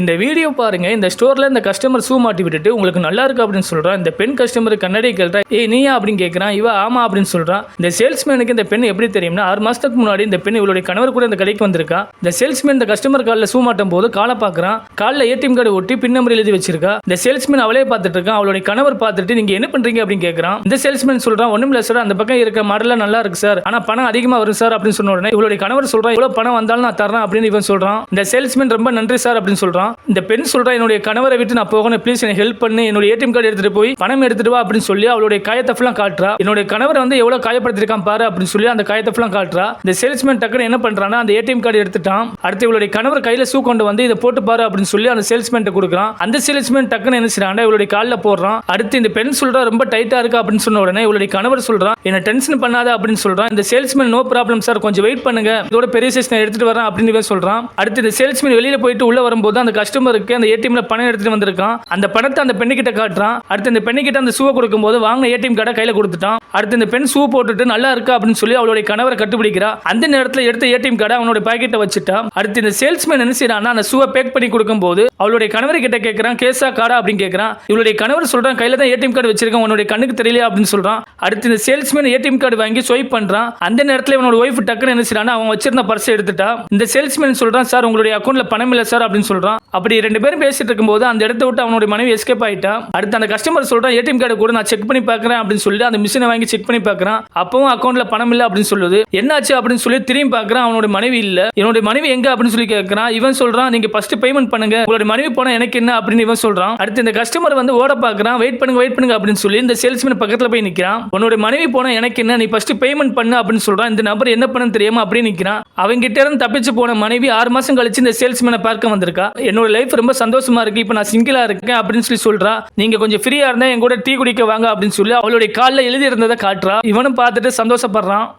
இந்த வீடியோ பாருங்க. இந்த ஸ்டோர்ல இந்த கஸ்டமர் ஷூ மாட்டி விட்டுட்டு உங்களுக்கு நல்லா இருக்கு அப்படின்னு சொல்றான். இந்த பெண் கஸ்டமர் கண்ணாடி கேட்டா ஏ நீயா? அப்படின்னு கேட்கறான் இவ ஆமா? அப்படின்னு சொல்றான். இந்த சேல்ஸ்மேனுக்கு இந்த பெண் எப்படி தெரியும்னா ஆறு மாசத்துக்கு முன்னாடி இந்த பெண் இவளுடைய கணவர் கூட இந்த கடைக்கு வந்திருக்கா. இந்த சேல்ஸ்மேன் இந்த கஸ்டமர் காலில் ஷூ மாட்டும் போது காலை பார்க்கறான். காலில் ஏடிஎம் கார்டு ஒட்டி பின் நம்பர் எழுதி வச்சிருக்கா. இந்த சேல்ஸ்மேன் அவளே பார்த்துட்டு இருக்கான். அவளுடைய கணவர் பார்த்துட்டு நீங்க என்ன பண்றீங்க? அப்படின்னு கேட்கறான் இந்த சேல்ஸ்மேன் சொல்றான் ஒண்ணும் இல்ல சார் அந்த பக்கம் இருக்க மாடலில் நல்லா இருக்கு சார் ஆனா பணம் அதிகமா வரும் சார் அப்படின்னு சொன்ன உடனே இவளுடைய கணவர் சொல்றான் இவ்வளவு பணம் வந்தாலும் நான் தரேன் அப்படின்னு இவன் சொல்றான். இந்த சேல்ஸ்மேன் ரொம்ப நன்றி சார் அப்படின்னு சொல்றான் இந்த பெண் சொல்றா என்னுடைய கணவரை விட்டு நான் போகணும். ப்ளீஸ் எனக்கு ஹெல்ப் பண்ணு. என்னுடைய ஏடிஎம் கார்டு எடுத்துட்டு போய் பணம் எடுத்துட்டு வா அப்படின்னு சொல்லி அவளுடைய காயத்தை ஃபுல்லாக காட்டுறா. என்னுடைய கணவர் வந்து எவ்வளவு காயப்படுத்திருக்கான் பாரு அப்படின்னு சொல்லி அந்த காயத்தை ஃபுல்லாக காட்டுறா. இந்த சேல்ஸ்மேன் டக்குனு என்ன பண்றான் அந்த ஏடிஎம் கார்டு எடுத்துட்டான். அடுத்து இவளுடைய கணவர் கையில சூ கொண்டு வந்து இதை போட்டு பாரு அப்படின்னு சொல்லி அந்த சேல்ஸ்மேன் கொடுக்குறான். அந்த சேல்ஸ்மேன் டக்குன்னு என்ன செய்யறான் இவளுடைய காலில் போடுறான். அடுத்து இந்த பெண் சொல்றா ரொம்ப டைட்டா இருக்கு அப்படின்னு சொன்ன உடனே இவளுடைய கணவர் சொல்றான் என்ன டென்ஷன் பண்ணாத அப்படின்னு சொல்றான். இந்த சேல்ஸ்மேன் நோ ப்ராப்ளம் சார் கொஞ்சம் வெயிட் பண்ணுங்க. இதோட பெரிய சைஸ் எடுத்துட்டு வரேன் அப்படின்னு சொல்றான். அடுத்து இந்த சேல்ஸ்மேன் வெளியில போயிட்டு உள்ள வரும்போது அந்த கஸ்டமருக்கு அந்த ஏடிஎம்ல பணம் எடுத்துட்டு வந்திருக்கான். அந்த பணத்தை அந்த பெண்ணுகிட்ட காட்டுறான். அடுத்து இந்த பெண்ணுகிட்ட அந்த ஷூவை கொடுக்கும்போது வாங்கின ஏடிஎம் கார்டை கையில கொடுத்துட்டான். அடுத்து இந்த பெண் ஷூ போட்டுட்டு நல்லா இருக்கா அப்படின்னு சொல்லி அவளுடைய கணவரை கட்டுப்பிடிக்கிறா. அந்த நேரத்தில் எடுத்த ஏடிஎம் கார்டை அவனோட பாக்கெட்டை வச்சுட்டான் அடுத்து இந்த சேல்ஸ்மேன் என்ன செய்யறான்னா அந்த ஷூவை பேக் பண்ணி கொடுக்கும்போது அவளுடைய கணவர் கிட்ட கேட்கறான் கேசா கார்டா அப்படின்னு கேட்கறான் இவளுடைய கணவர் சொல்றான் கையில தான் ஏடிஎம் கார்டு வச்சிருக்கேன். உன்னுடைய கண்ணுக்கு தெரியலையா? அப்படின்னு சொல்றான். அடுத்து இந்த சேல்ஸ்மேன் ஏடிஎம் கார்டு வாங்கி ஸ்வைப் பண்றான். அந்த நேரத்தில் இவனோட ஒய்ஃப் டக்குன்னு என்ன செய்யறான் அவன் வச்சிருந்த பர்ஸ் எடுத்துட்டா. இந்த சேல்ஸ்மேன் சொல்றான் சார் உங்களுடைய அக்கௌண்ட்ல பணம் இல்லை சார் அப்படின்னு சொல்றான். அப்படி ரெண்டு பேரும் பேசிட்டு இருக்கும்போது அந்த இடத்த விட்டு அவனுடைய மனைவி எஸ்கேப் ஆயிட்டான் அடுத்து அந்த கஸ்டமர் சொல்றான் ஏடிஎம் கார்டு கூட நான் செக் பண்ணி பாக்குறேன் அப்படின்னு சொல்லி அந்த மிஷினை வாங்கி செக் பண்ணி பாக்குறான். அப்பவும் அக்கௌண்ட்ல பணம் இல்லை அப்படின்னு சொல்லுது. என்னாச்சு அப்படின்னு சொல்லி திரும்பி பாக்குறான் அவனோட மனைவி இல்ல. என்னோட மனைவி எங்க? அப்படின்னு சொல்லி கேட்கறான் இவன் சொல்றான் நீங்க ஃபர்ஸ்ட் பேமெண்ட் பண்ணுங்க. உங்களோட மனைவி போனா எனக்கு என்ன? அப்படின்னு இவன் சொல்றான். அடுத்து இந்த கஸ்டமர் வந்து ஓட பார்க்கறான் வெயிட் பண்ணுங்க வெயிட் பண்ணுங்க அப்படின்னு சொல்லி இந்த சேல்ஸ்மேன் பக்கத்துல போய் நிக்கிறான். உன்னோட மனைவி போனா எனக்கு என்ன? நீ ஃபர்ஸ்ட் பேமெண்ட் பண்ணு அப்படின்னு சொல்றான். இந்த நபர் என்ன பண்ணு தெரியாம அப்படின்னு நிக்கிறான். அவங்க கிட்ட இருந்து தப்பிச்சு போன மனைவி ஆறு மாசம் கழிச்சு இந்த சேல்ஸ்மேனை பார்க்க வந்திருக்கா. என்னோட லைஃப் ரொம்ப சந்தோஷமா இருக்கு. இப்போ நான் சிங்கிளா இருக்கேன் அப்படின்னு சொல்லி சொல்றா. நீங்க கொஞ்சம் ஃப்ரீயா இருந்தா என் கூட டீ குடிக்க வாங்க அப்படின்னு சொல்லி அவளுடைய காலில் எழுதி இருந்ததை காட்டுறா. இவனும் பார்த்துட்டு சந்தோஷப்படுறான்.